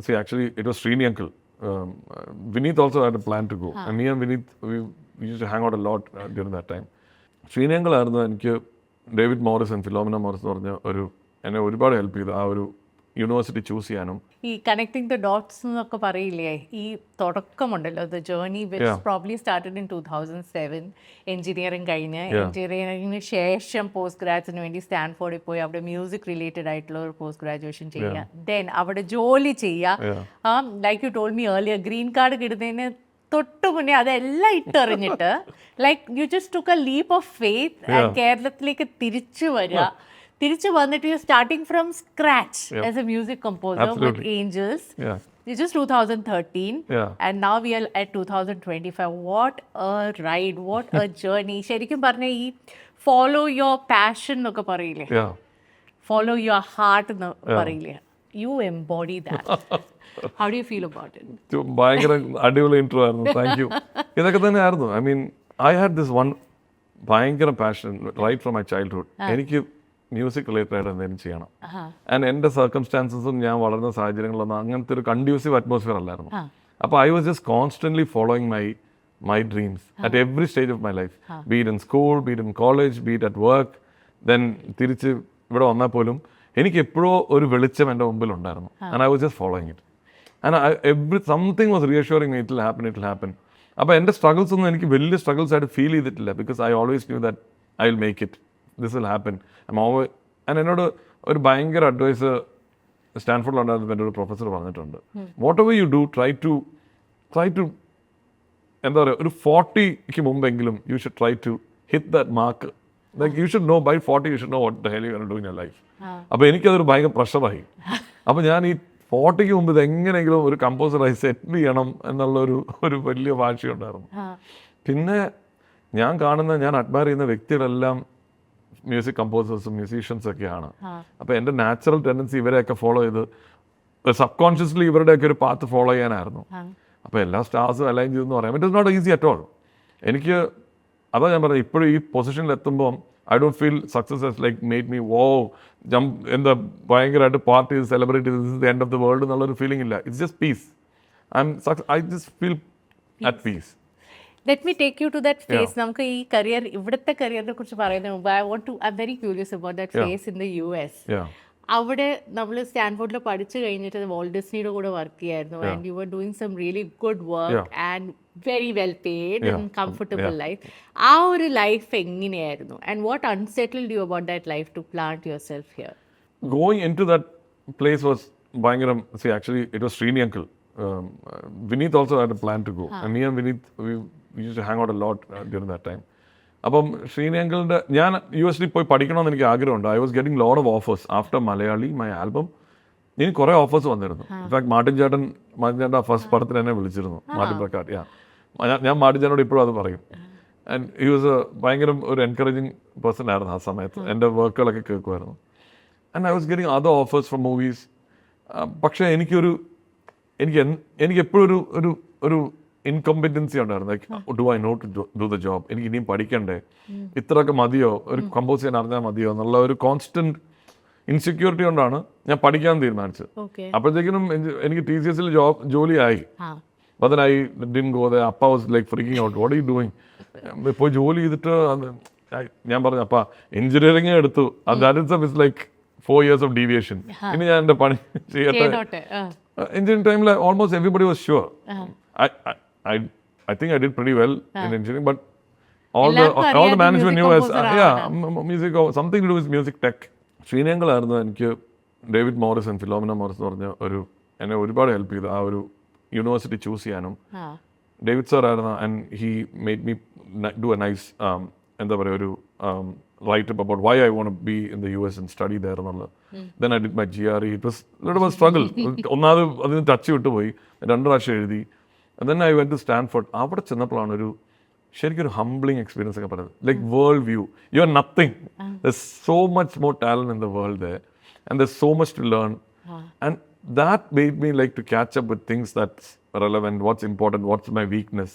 see, actually, it was Srini uncle. Um, uh, Vineet also had a plan to go. And me and Vineet, we, we used to hang out a lot uh, during that time. Srini uncle ആയിരുന്നു എനിക്ക് David Morris and Philomena Morris എന്ന് പറഞ്ഞ ഒരു എന്നെ ഒരുപാട് help ചെയ്തു ആ ഒരു യൂണിവേഴ്സിറ്റി ചൂസ് ചെയ്യാനും. ഈ കണക്ടിങ് ദ ഡോട്ട്സ് എന്നൊക്കെ പറയില്ലേ? ഈ തുടക്കമുണ്ടല്ലോ the journey which. Probably started in two thousand seven engineering കഴിഞ്ഞ്. എഞ്ചിനീയറിംഗിന് ശേഷം പോസ്റ്റ് ഗ്രാജുവേഷന് വേണ്ടി സ്റ്റാൻഫോർഡിൽ പോയി അവിടെ മ്യൂസിക് റിലേറ്റഡ് ആയിട്ടുള്ള ഒരു പോസ്റ്റ് ഗ്രാജുവേഷൻ ചെയ്യുക ദെൻ അവിടെ ജോലി ചെയ്യുക. Like you told me earlier green card കിട്ടുന്നതിന് തൊട്ട് മുന്നേ അതെല്ലാം ഇട്ടെറിഞ്ഞിട്ട് like you just took a leap of faith കേരളത്തിലേക്ക് തിരിച്ചു വരിക. തിരിച്ചു വന്നിട്ട് you starting from scratch as a music composer with Absolutely. Angels Yeah. This is 2013, Yeah. and now we are at 2025. What a ride! What a journey! ശരിക്കും പറഞ്ഞ ഈ follow your passion എന്നൊക്കെ പറയില്ലേ Yeah. ഫോളോ യുവർ ഹാർട്ട് എന്ന് പറയില്ലേ you embody that how do you feel about it ഇത് ഭയങ്കര അടിപൊളി ഇൻട്രോ ആയിരുന്നു താങ്ക് യു ഇതൊക്കെ തന്നെ ആയിരുന്നു I mean I had this one ഭയങ്കര passion right from my childhood എനിക്ക് മ്യൂസിക് റിലേറ്റഡ് ആയിട്ട് എന്തെങ്കിലും ചെയ്യണം. ആൻഡ് എന്റെ സർക്കംസ്റ്റാൻസസും ഞാൻ വളർന്ന സാഹചര്യങ്ങളൊന്നും അങ്ങനത്തെ ഒരു കൺഡ്യൂസീവ് അറ്റ്മോസ്ഫിയർ അല്ലായിരുന്നു. അപ്പോൾ I was just constantly following my my dreams at every stage of my life be it in school be it in college be it at work then തിരിച്ച് ഇവിടെ വന്നാൽ പോലും എനിക്ക് എപ്പോഴോ ഒരു വെളിച്ചം എന്റെ മുമ്പിൽ ഉണ്ടായിരുന്നു. And I was just following it and every something was reassuring it will happen it will happen അപ്പോൾ എന്റെ സ്ട്രഗിൾസ് ഒന്നും എനിക്ക് വലിയ സ്ട്രഗിൾസ് ആയിട്ട് ഫീൽ ചെയ്തിട്ടില്ല because I always knew that I will make it this will happen and എന്നോട് ഒരു ഭയങ്കര അഡ്വൈസ് സ്റ്റാൻഫോർഡിലുണ്ടായിരുന്ന എന്റെ ഒരു പ്രൊഫസർ പറഞ്ഞിട്ടുണ്ട്. Whatever you do try to try to എന്താ പറയുക ഒരു ഫോർട്ടിക്ക് മുമ്പെങ്കിലും you should try to hit that mark like you should know by forty you should know what the hell you do in a life അപ്പോൾ എനിക്കതൊരു ഭയങ്കര പ്രഷറായി അപ്പോൾ ഞാൻ ഈ ഫോർട്ടിക്ക് മുമ്പ് ഇത് എങ്ങനെയെങ്കിലും ഒരു കമ്പോസറായി സെറ്റിൽ ചെയ്യണം എന്നുള്ള ഒരു ഒരു വലിയ വാശിയുണ്ടായിരുന്നു. പിന്നെ ഞാൻ കാണുന്ന ഞാൻ അഡ്മയർ ചെയ്യുന്ന വ്യക്തികളെല്ലാം മ്യൂസിക് കമ്പോസേഴ്സും മ്യൂസീഷ്യൻസ് ഒക്കെയാണ്. അപ്പോൾ എന്റെ നാച്ചുറൽ ടെൻഡൻസി ഇവരെയൊക്കെ ഫോളോ ചെയ്ത് സബ് കോൺഷ്യസ്ലി ഇവരുടെയൊക്കെ ഒരു പാത്ത് ഫോളോ ചെയ്യാനായിരുന്നു. അപ്പോൾ എല്ലാ സ്റ്റാർസും അലൈൻ ചെയ്തെന്ന് പറയാം. It is not easy at all എനിക്ക് അതാ ഞാൻ പറഞ്ഞത് ഇപ്പോഴും ഈ പൊസിഷനിൽ എത്തുമ്പോൾ I don't feel success is like made me wow jump എന്താ ഭയങ്കരമായിട്ട് party celebrate this is the end of the world എന്നുള്ളൊരു ഫീലിംഗ് ഇല്ല. It's just peace I'm I just feel at peace let me take you to that phase നമുക്ക് ഈ career ഇവിടുത്തെ കരിയറിനെ കുറിച്ച് പറയുന്നതിന് മുമ്പ് I want to I very curious about that phase in the U S അവിടെ നമ്മൾ സ്റ്റാൻഫോർഡിൽ പഠിച്ചു കഴിഞ്ഞിട്ട് വോൾഡ് ഡിസ്നിയുടെ കൂടെ വർക്ക് ചെയ്യായിരുന്നു. And you are doing some really good work and very well paid and comfortable life ആ ഒരു ലൈഫ് എങ്ങനെയായിരുന്നു? And what unsettled you about that life to plant yourself here going into that place was was actually, it was Srini uncle. Um, also also had a plan to go. And me and Vinith, we, we used to hang out a lot uh, during that time. അപ്പം ശ്രീനി അങ്കിളിന്റെ ഞാൻ U S D പോയി പഠിക്കണമെന്ന് എനിക്ക് ആഗ്രഹമുണ്ട്. I was getting load of offers after Malayali my album എനിക്ക് കുറേ offers വന്നിരുന്നു. ഇൻഫാക്ട് മാർട്ടിൻ ചേട്ടൻ മാർട്ടിൻ ചേട്ടൻ ആ ഫസ്റ്റ് പടത്തിൽ എന്നെ വിളിച്ചിരുന്നു. മാർട്ടിൻ പ്രക്കാട്ട് യാ ഞാൻ മാർട്ടിൻ ചേട്ടനോട് ഇപ്പോഴും അത് പറയും. ആൻഡ് ഹി വാസ് ഭയങ്കര ഒരു എൻകറേജിങ് പേഴ്സൺ ആയിരുന്നു ആ സമയത്ത്. എന്റെ വർക്കുകളൊക്കെ കേൾക്കുമായിരുന്നു. And I was getting other offers from movies പക്ഷേ എനിക്കൊരു എനിക്ക് എനിക്ക് എപ്പോഴും ഒരു ഒരു ഒരു ഇൻകോമ്പറ്റൻസി ഉണ്ടായിരുന്നു. Do I not do the job എനിക്ക് ഇനിയും പഠിക്കണ്ടേ? ഇത്രയൊക്കെ മതിയോ? ഒരു കമ്പോസ് ചെയ്യാൻ അറിഞ്ഞാൽ മതിയോ? എന്നുള്ള ഒരു കോൺസ്റ്റന്റ് ഇൻസെക്യൂരിറ്റി കൊണ്ടാണ് ഞാൻ പഠിക്കാൻ തീരുമാനിച്ചത്. അപ്പോഴത്തേക്കിനും എനിക്ക് ടി സി എസിൽ ജോബ് ജോലിയായി. ആ. But didn't go the. അപ്പ was like freaking out what you doing ഇപ്പോൾ ജോലി ചെയ്തിട്ട് ഞാൻ പറഞ്ഞു അപ്പ എഞ്ചിനീയറിംഗ് എടുത്തു. That is like four years of deviation ഇനി ഞാൻ എന്റെ പണി ചെയ്യട്ടെ? ചെയ്തോട്ടെ ആ എഞ്ചിനീയറിംഗ് ടൈമിൽ almost everybody was sure I I think I did pretty well in engineering but all the all the management knew as yeah, music yeah music something to do with music tech ശ്രീനങ്ങളായിരുന്നു എനിക്ക് David Morris and Philomena Morris എന്ന് പറഞ്ഞ ഒരു എന്നെ ഒരുപാട് help ചെയ്തു ആ ഒരു university choose ചെയ്യാനും. ഡേവിഡ് സാർ ആയിരുന്നു and he made me do a nice എന്താ പറയുക ഒരു write up about why I want be in the U S and study there എന്നുള്ളത്. Then I did my G R E it was lit was struggle ഒന്നാമത് അതിന് touch വിട്ടുപോയി. രണ്ട് പ്രാവശ്യം എഴുതി. Then I went to Stanford അവിടെ ചെന്നപ്പോഴാണ് ഒരു ശരിക്കും ഒരു ഹംബ്ലിംഗ് എക്സ്പീരിയൻസ് ഒക്കെ പറയുന്നത് like world view you are nothing there so much more talent in the world the and there so much to learn and that made me like to catch up with things that's relevant, what's important, what's my weakness.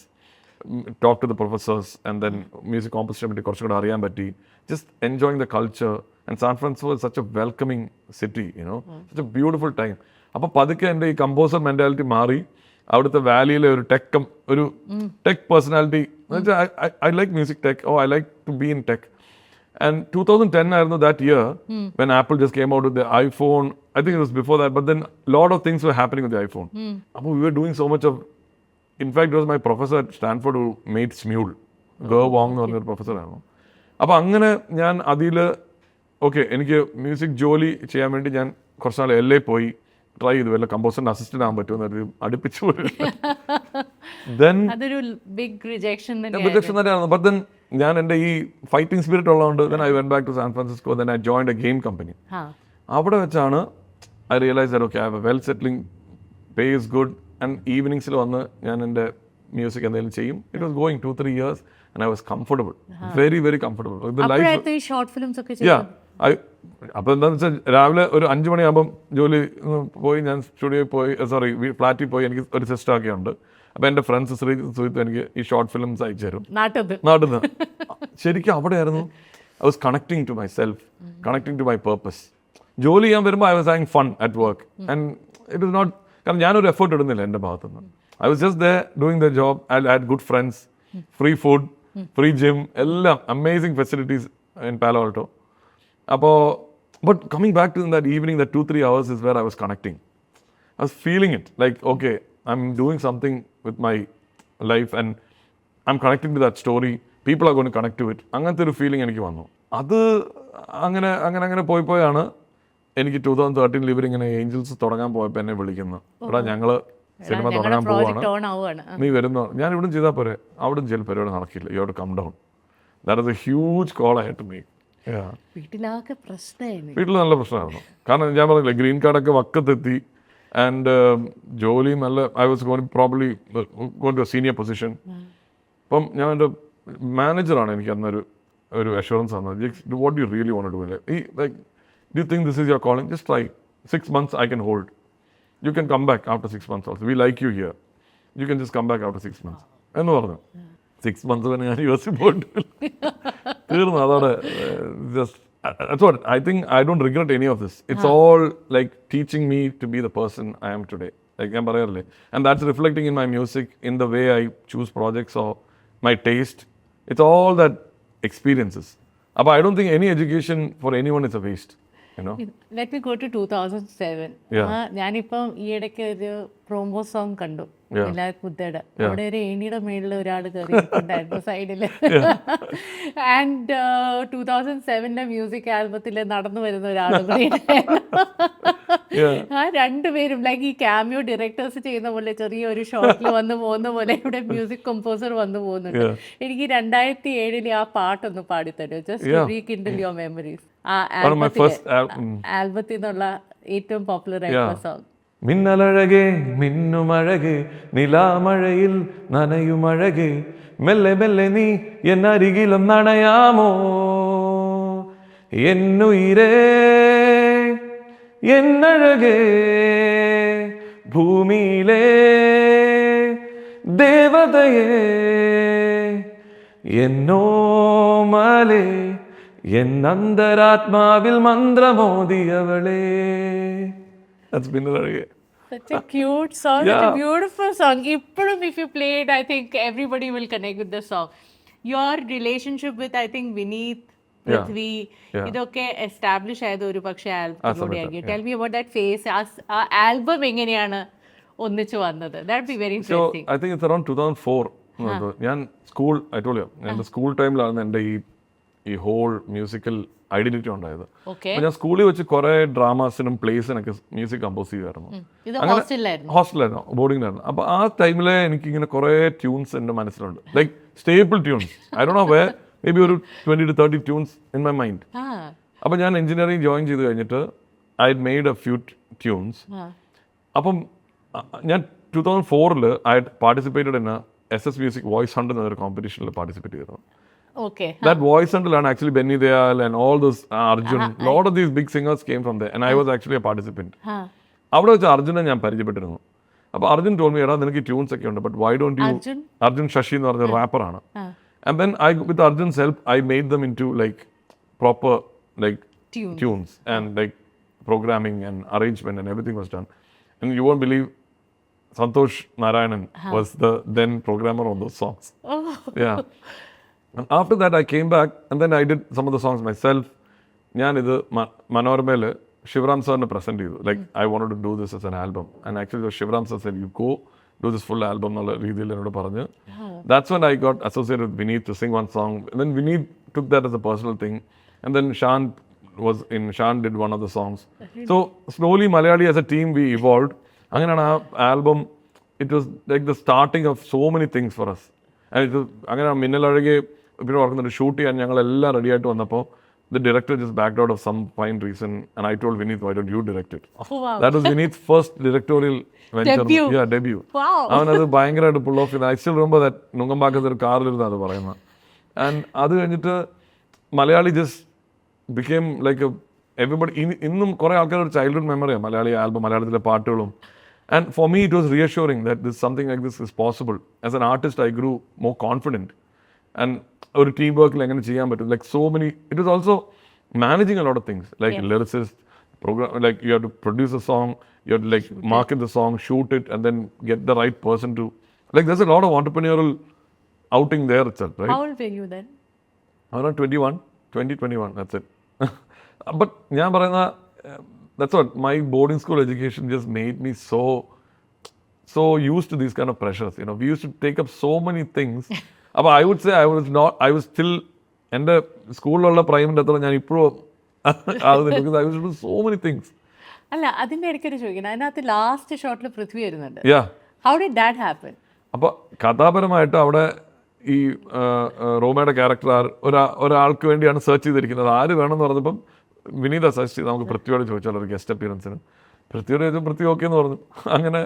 Mm, to the professors and then music കോമ്പസിഷനെ പറ്റി കുറച്ചും കൂടെ അറിയാൻ പറ്റി. Just enjoying the culture and San Francisco is such a welcoming city you know, such a beautiful time. അപ്പോൾ പതുക്കെ എന്റെ ഈ composer mentality മാറി. അവിടുത്തെ വാലിയിലെ ഒരു ടെക് ഒരു tech personality I like music tech oh I like to be in tech and two thousand ten ആയിരുന്നു that year when Apple just came out with the iPhone I think it was before that but then lot of things were happening with iPhone അപ്പോൾ we are doing so much of in fact was my professor Stanford made Smule Ge Wang എന്ന് പറഞ്ഞൊരു പ്രൊഫസറായിരുന്നു അപ്പോൾ അങ്ങനെ ഞാൻ അതിൽ okay എനിക്ക് music ജോലി ചെയ്യാൻ വേണ്ടി ഞാൻ കുറച്ച് നാൾ എൽ എ പോയി. ട്രൈ ചെയ്തു. വല്ല കമ്പോസറിന്റെ അസിസ്റ്റന്റ് ആകാൻ പറ്റുമെന്ന് അടുപ്പിച്ചു ദെൻ ബിഗ് റിജക്ഷൻ തന്നെയാണ് ബട്ട് ദെൻ ഞാൻ എന്റെ ഈ ഫൈറ്റിംഗ് സ്പിരിറ്റ് ഉള്ളതുകൊണ്ട് then I went back to San Francisco then I join a game company അവിടെ വെച്ചാണ് I realize okay I well settling pay is good and ഈവനിങ്സിൽ വന്ന് ഞാൻ എന്റെ മ്യൂസിക് എന്തെങ്കിലും ചെയ്യും. It was going two three years and I was comfortable very very comfortable life yeah I അപ്പോൾ എന്താണെന്ന് വെച്ചാൽ രാവിലെ ഒരു അഞ്ച് മണിയാകുമ്പം ജോലി പോയി ഞാൻ സ്റ്റുഡിയോയിൽ പോയി സോറി ഫ്ലാറ്റിൽ പോയി എനിക്ക് ഒരു സിസ്റ്റമൊക്കെ ഉണ്ട്. അപ്പോൾ എന്റെ ഫ്രണ്ട്സ് ശ്രീ സുഹിത്ത് എനിക്ക് ഈ ഷോർട്ട് ഫിലിംസ് അയച്ചു തരും. നാട്ടിൽ നിന്ന് ശരിക്കും അവിടെയായിരുന്നു? I was connecting to myself connecting to my purpose ജോലി ചെയ്യാൻ വരുമ്പോൾ I was having fun at work and it is not കാരണം ഞാനൊരു എഫേർട്ട് ഇടുന്നില്ല എന്റെ ഭാഗത്തുനിന്ന്. I was just the doing the job I had good friends free food free gym എല്ലാം amazing facilities in Palo Alto അപ്പോൾ but coming back to that evening the two three hours is where I was connecting I was feeling it. Like, okay, I'm doing something with my life and I'm connecting to that story. People are going to connect to it. അങ്ങനത്തെ ഒരു feeling എനിക്ക് വന്നു. അത് അങ്ങനെ അങ്ങനെ അങ്ങനെ പോയി പോയാണ് എനിക്ക് ടൂ തൗസൻഡ് തേർട്ടീനിൽ ഇവർ ഇങ്ങനെ ഏഞ്ചൽസ് തുടങ്ങാൻ പോയപ്പോൾ എന്നെ വിളിക്കുന്നു. എടാ ഞങ്ങൾ സിനിമ തുടങ്ങാൻ പോവാണ്. നീ വരുന്നു? ഞാൻ ഇവിടെ ചെയ്താൽ പോരെ. അവിടെ ചില പരിപാടി നടക്കില്ല. You to come down that is a huge call ആയിട്ട് മീ വീട്ടിലാകെ പ്രശ്നമായിരുന്നു. വീട്ടിൽ നല്ല പ്രശ്നമായിരുന്നു. കാരണം ഞാൻ പറഞ്ഞില്ല ഗ്രീൻ കാർഡൊക്കെ വക്കത്തെത്തി. ആൻഡ് ജോലി നല്ല I was gone probably gone to senior position അപ്പം ഞാൻ എന്റെ മാനേജറാണ് എനിക്ക് അന്നൊരു ഒരു അഷുറൻസ് തന്നത്. What you really want do ഈ like do think this is your calling just try six months I can hold you can come back after six months also we like you here you can just come back after six months എന്ന് പറഞ്ഞു six months തന്നെ ഞാൻ U S പോയിട്ട് തീർന്നു അതോടെ just that's what I think I don't regret any of this. It's all like teaching me to be the person I am today. Like ഞാൻ പറയാറില്ലേ and that's reflecting in my music, in the way I choose projects or my taste. It's all that experiences. But I don't think any education for anyone is a waste. You know? Let me go to two thousand seven. ഞാനിപ്പം ഈ ഇടയ്ക്ക് ഒരു promo song കണ്ടു. കുത്തേടെ അവിടെ ഒരു ഏണിയുടെ മേളിൽ ഒരാൾ കയറിയിട്ടുണ്ടായിരുന്നു സൈഡിൽ ആൻഡ് ടൂ തൗസൻഡ് സെവനിലെ മ്യൂസിക് ആൽബത്തിൽ നടന്നു വരുന്ന ഒരാൾ. ആ രണ്ടുപേരും ലൈക്ക് ഈ ക്യാമിയോ ഡയറക്ടേഴ്സ് ചെയ്യുന്ന പോലെ ചെറിയ ഒരു ഷോട്ടിൽ വന്ന് പോകുന്ന പോലെ ഇവിടെ മ്യൂസിക് കമ്പോസർ വന്നു പോകുന്നുണ്ട്. എനിക്ക് രണ്ടായിരത്തി ഏഴിലെ ആ പാട്ടൊന്ന് പാടിത്തരും ജസ്റ്റ്. റീകിൻഡിൽ യുവർ മെമ്മറീസ് ആൽബത്തിൽ നിന്നുള്ള ഏറ്റവും പോപ്പുലർ ആയിട്ടുള്ള സോങ് മിന്നലഴകേ മിന്നുമഴകേ നിലാമഴയിൽ നനയുമഴകേ മെല്ലെ മെല്ലെ നീ എന്നരികിലൊന്നണയാമോ എന്നുയിരേ എന്നഴകേ ഭൂമിയിലേ ദേവതയേ എന്നോമലേ എന്നന്തരാത്മാവിൽ മന്ത്രമോദിയവളേ That's മിന്നലഴകേ Such a cute song, such a beautiful song. if you play it, I think everybody will connect with the song. Your relationship with, I think, Vineet, Prithvi Yeah. ഇതൊക്കെ എസ്റ്റാബ്ലിഷ് ആയത് ഒരു പക്ഷേ ആൽബത്തിലൂടെ സമയത്ത്, ആയിരിക്കും tell me about that phase ആ album എങ്ങനെയാണ് ഒന്നിച്ചു വന്നത്? That be very so interesting I think it's around two thousand four ഞാൻ സ്കൂൾ ഐ ടോൾ യു എന്റെ സ്കൂൾ ടൈമിലാണ് എന്റെ ഈ ഈ ഹോൾ മ്യൂസിക്കൽ ഐഡന്റിറ്റി ഉണ്ടായത്. അപ്പോൾ ഞാൻ സ്കൂളിൽ വെച്ച് കുറേ ഡ്രാമാസിനും പ്ലേസിനൊക്കെ മ്യൂസിക് കമ്പോസ് ചെയ്യുമായിരുന്നു അങ്ങനെ ഹോസ്റ്റലായിരുന്നു ബോർഡിങ്ങിലായിരുന്നു അപ്പോൾ ആ ടൈമിലെ എനിക്ക് ഇങ്ങനെ കുറേ ട്യൂൺസ് എന്റെ മനസ്സിലുണ്ട്. ലൈക്ക് സ്റ്റേബിൾ ട്യൂൺസ് ഐ ഡോ നോ വേ മേ ബി ഒരു twenty to thirty tunes in my mind അപ്പോൾ ഞാൻ എഞ്ചിനീയറിംഗ് ജോയിൻ ചെയ്ത് കഴിഞ്ഞിട്ട് I made a few tunes അപ്പം ഞാൻ ടൂ തൗസൻഡ് ഫോറിൽ I participated in S S music voice hunt എന്നൊരു കോമ്പറ്റീഷനിൽ പാർട്ടിസിപ്പേറ്റ് ചെയ്തത് okay that voice ഹണ്ടിലാണ് actually Benny Dayal and all this Arjun lot lot of these big singers came from there, and I was actually a participant. അവിടെ വെച്ച് അർജുനെ ഞാൻ പരിചയപ്പെട്ടിരുന്നു അപ്പോൾ Arjun toll എടാ നിനക്ക് ട്യൂൺസ് ഒക്കെ ഉണ്ട് but why don't you Arjun Sasi എന്ന് പറഞ്ഞ റാപ്പറാണ് and then I with Arjun's help I made them into like proper like tunes tunes and like programming and arrangement and everything was done. and you won't believe Santosh Narayanan was the then programmer on those songs. Oh. Yeah. And after that, I came back and then I did some of the songs myself. ഞാനിത് മനോരമയിൽ ശിവറാം സാറിന് present ചെയ്തു. Like I want to do this as an album and actually Sivaram sir said you go do this full album എന്നുള്ള രീതിയിൽ എന്നോട് പറഞ്ഞ്. That's one I got associate with Vineeth to sing one song then Vineeth took that as a personal thing and then Shaan was in Shaan did one of the songs so slowly Malayali as a team we evolve അങ്ങനെയാണ് ആ album it was like the starting of so many things for us അങ്ങനെയാണ് അങ്ങനെ മിന്നലഴകെ പിന്നെ ഓർക്കുന്നുണ്ട് shoot ചെയ്യാൻ ഞങ്ങളെല്ലാം ready ആയിട്ട് വന്നപ്പോൾ the director just back out of some fine reason and I told Vineeth why dot you director. That was Vineeth first directorial venture. Debut. അവനത് ഭയങ്കരമായിട്ട് പുൾ ഓഫ് ചെയ്ത്. ഐ സ്റ്റിൽ റിമെമ്പർ ദാറ്റ് നുങ്കമ്പാക്കത്ത് ഒരു കാറിലിരുന്ന് അത് പറയുന്നത് ആൻഡ് അത് കഴിഞ്ഞിട്ട് Malayali just became like everybody ഇന്നും കുറേ ആൾക്കാർ ഒരു ചൈൽഡ്ഹുഡ് മെമ്മറിയാണ് മലയാളി ആൽബം മലയാളത്തിലെ പാട്ടുകളും. And for me it was reassuring that this something like this is possible as an artist I grew more confident and ഒരു ടീം വർക്കിൽ എങ്ങനെ ചെയ്യാൻ പറ്റും like so many it is also managing a lot of things like lyricist program like you have to produce a song you have to like market the song shoot it and then get the right person to like there's a lot of entrepreneurial outing there itself right How old were you then? around 21 20 21 that's it but ഞാൻ പറയുന്ന uh, that's what my boarding school education just made me so so used to these kind of pressures you know we used to take up so many things അപ്പോൾ I would say I was not I was still എന്റെ സ്കൂളിലുള്ള പ്രൈമിന്റെ അത്ര ഞാൻ ഇപ്പോഴും ആകുന്നില്ല I was so many things അല്ല അതിന്റെ ഇടയ്ക്കൊരു ചോദിക്കണം. അതിനകത്ത് ലാസ്റ്റ് ഷോട്ടിൽ പൃഥ്വി വരുന്നുണ്ട്. ഹൗ ഡിഡ് ദാറ്റ് ഹാപ്പൻ അപ്പോൾ കഥാപരമായിട്ട് അവിടെ ഈ റോമയുടെ ക്യാരക്ടർ ഒരാ ഒരാൾക്ക് വേണ്ടിയാണ് സെർച്ച് ചെയ്തിരിക്കുന്നത്. ആര് വേണമെന്ന് പറഞ്ഞപ്പം വിനീത സജസ്റ്റ് ചെയ്ത് നമുക്ക് പൃഥ്വിയോട് ചോദിച്ചാൽ ഒരു ഗസ്റ്റ് അപ്പിയറൻസിന് പൃഥ്വിയോട് ചോദിച്ചു പൃഥ്വി ഓക്കെ എന്ന് പറഞ്ഞു. അങ്ങനെ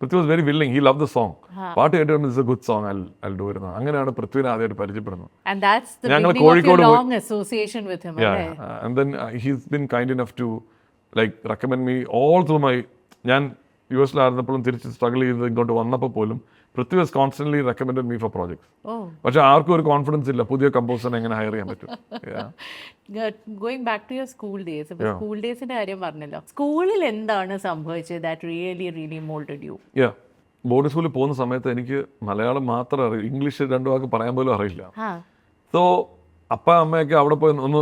Prithvi was very willing he love the song പാട്ട് കേട്ട് is a good song I do വരുന്നത്. അങ്ങനെയാണ് പൃഥ്വിനെ ആദ്യമായിട്ട് പരിചയപ്പെടുന്നത്. ആൻഡ് ഞങ്ങൾ കോഴിക്കോട് പോയി- long association with him Yeah, അല്ലേ? and then uh, he's been kind enough to like recommend me all through my ഞാൻ യു എസിലായിരുന്നപ്പോഴും തിരിച്ച് സ്ട്രഗിൾ ചെയ്ത് ഇങ്ങോട്ട് വന്നപ്പോൾ പോലും Prithvi was constantly recommend me for projects ഓ. പക്ഷെ ആർക്കും ഒരു കോൺഫിഡൻസ് ഇല്ല. പുതിയ കമ്പോസറിനെ എങ്ങനെ ഹയർ ചെയ്യാൻ പറ്റും. Going back to your school days school ഡേയ്സിന്റെ കാര്യം പറഞ്ഞല്ലോ. സ്കൂളിൽ എന്താണ് സംഭവിച്ചത് that really really moulded you Yeah. Boarding സ്കൂളിൽ പോകുന്ന സമയത്ത് എനിക്ക് മലയാളം മാത്രം അറിയും. ഇംഗ്ലീഷ് രണ്ടു വാക്ക് പറയാൻ പോലും അറിയില്ല. സോ അപ്പ അമ്മയൊക്കെ അവിടെ പോയി ഒന്ന്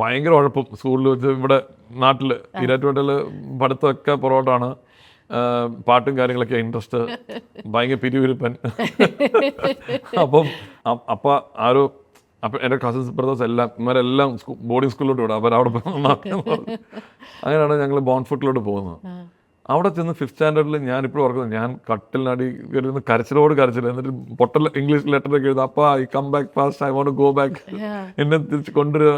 ഭയങ്കര ഉഴപ്പും സ്കൂളിൽ വെച്ച് ഇവിടെ നാട്ടിൽ ഈരാറ്റുപേട്ടയിൽ പഠിത്തമൊക്കെ പുറകോട്ടാണ്. പാട്ടും കാര്യങ്ങളൊക്കെ ഇൻട്രസ്റ്റ് ഭയങ്കര പിരിവിരിപ്പൻ. അപ്പം അപ്പം അപ്പ ആരോ അപ്പം എന്റെ കസിൻസ് ബ്രദേഴ്സ് എല്ലാം ഇവരെല്ലാം ബോർഡിംഗ് സ്കൂളിലോട്ട് വിടാം. അവർ അവിടെ അങ്ങനെയാണ് ഞങ്ങൾ ബോൺഫുട്ടിലോട്ട് പോകുന്നത്. അവിടെ ചെന്ന് ഫിഫ്ത് സ്റ്റാൻഡേർഡിൽ ഞാൻ ഇപ്പോഴും ഓർക്കുന്നത് ഞാൻ കട്ടിലിനടി കയറുന്ന കരച്ചിലോട് കരച്ചിൽ എന്നിട്ട് പൊട്ടൽ ഇംഗ്ലീഷ് ലെറ്ററൊക്കെ എഴുതും അപ്പാ I come back fast I want go back എന്നെ തിരിച്ച് കൊണ്ടുവരിക.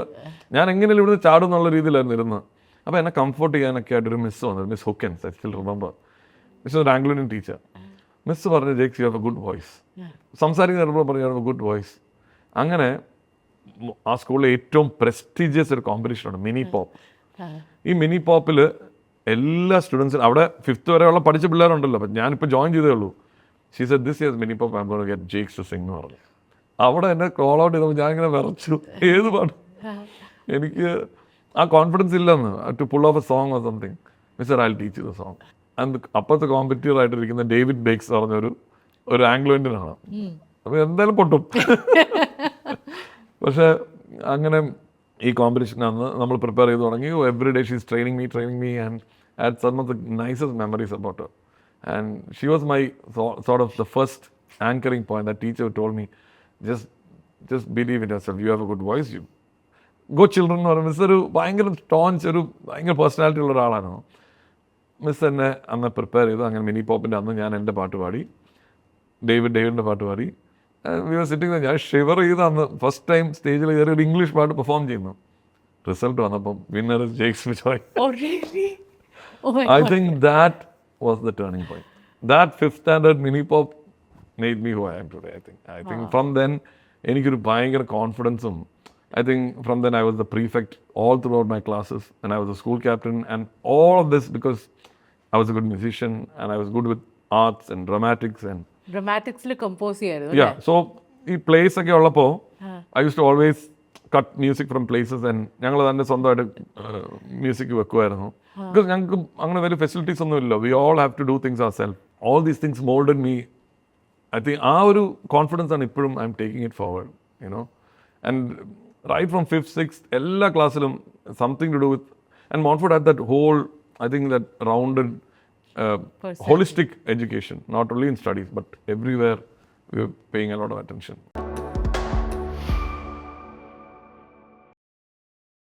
ഞാൻ എങ്ങനെയല്ല ഇവിടുന്ന് ചാടും എന്നുള്ള രീതിയിലായിരുന്നു ഇരുന്നത്. അപ്പോൾ എന്നെ കംഫർട്ട് ചെയ്യാനൊക്കെ ആയിട്ട് ഒരു മിസ് വന്നത് miss Hookens I still remember miss ഒരു ആംഗ്ലോണിയൻ ടീച്ചർ മിസ് പറഞ്ഞു Jakes you have a good voice സംസാരിക്കുന്ന പറഞ്ഞു you have a good voice അങ്ങനെ ആ സ്കൂളിലെ ഏറ്റവും പ്രസ്റ്റീജിയസ് ഒരു കോമ്പറ്റീഷനാണ് മിനി പോപ്പ് ഈ മിനി പോപ്പിൽ എല്ലാ സ്റ്റുഡൻസിനും അവിടെ ഫിഫ്ത്ത് വരെയുള്ള പഠിച്ച പിള്ളേരുണ്ടല്ലോ അപ്പം ഞാനിപ്പോൾ ജോയിൻ ചെയ്തേ ഉള്ളൂ. She said this year mini pop ആകുമ്പോൾ ഗെറ്റ് ജേക്സ് ടു സിംഗ് എന്ന് പറഞ്ഞു. അവിടെ എന്നെ കോൾ ഔട്ട് ചെയ്തപ്പോൾ ഞാൻ ഇങ്ങനെ വിറച്ചു ഏത് പാടും എനിക്ക് ആ കോൺഫിഡൻസ് ഇല്ലെന്ന്. To pull off a song or something mister I teach the song and അപ്പുറത്തെ കോമ്പറ്റീവ് ആയിട്ടിരിക്കുന്ന ഡേവിഡ് ബേക്സ് പറഞ്ഞൊരു ഒരു ആംഗ്ലോ ഇന്ത്യൻ ആണ് അപ്പോൾ എന്തായാലും പൊട്ടും. പക്ഷേ അങ്ങനെ ഈ കോമ്പറ്റീഷൻ അന്ന് നമ്മൾ പ്രിപ്പയർ ചെയ്ത് തുടങ്ങി. Every day she's training me training me and at some of the nicest memories about and she was my sort of the first anchoring point the teacher told me just just believe in yourself you have a good voice you go children എന്ന് പറയുന്നത് miss ഒരു ഭയങ്കര tones ഒരു ഭയങ്കര personality ഉള്ള ഒരാളാണ്. Miss എന്നെ അന്ന് പ്രിപ്പയർ ചെയ്തു. അങ്ങനെ മിനി പോപ്പിന്റെ അന്ന് ഞാൻ എന്റെ പാട്ട് പാടി. ഡേവിഡ് ഡേവിഡിന്റെ പാട്ട് പാടി. വി ആർ സിറ്റിംഗ് ഞാൻ ഷിവർ ചെയ്ത് അന്ന് ഫസ്റ്റ് ടൈം സ്റ്റേജിൽ കയറി ഒരു ഇംഗ്ലീഷ് പാട്ട് പെർഫോം ചെയ്യുന്നു. റിസൾട്ട് വന്നപ്പം winner Jaise Bejoy I think that was I think that was the turning point. That fifth me who I am today, I think. I think from then, എനിക്കൊരു ഭയങ്കര കോൺഫിഡൻസും think from then I was the prefect all throughout my classes and I was a school captain and all of this because I was a good musician and I was good with arts and dramatics and ഡ്രമാറ്റിക്സിൽ compose ചെയ്യായിരുന്നു yeah so ഈ plays ഒക്കെ ഉള്ളപ്പോൾ I use to always cut music from plays and ഞങ്ങൾ തന്നെ സ്വന്തമായിട്ട് music വെക്കുമായിരുന്നു because ഞങ്ങൾക്ക് അങ്ങനെ വലിയ ഫെസിലിറ്റീസ് ഒന്നും ഇല്ല. We all have to do things our self all these things mould me I think ആ ഒരു കോൺഫിഡൻസ് ആണ് ഇപ്പോഴും I am taking it forward you know and right from fifth six എല്ലാ ക്ലാസ്സിലും something to do with and Montfort had that whole I think that rounded holistic education, not only in studies, but everywhere we were paying a lot of attention.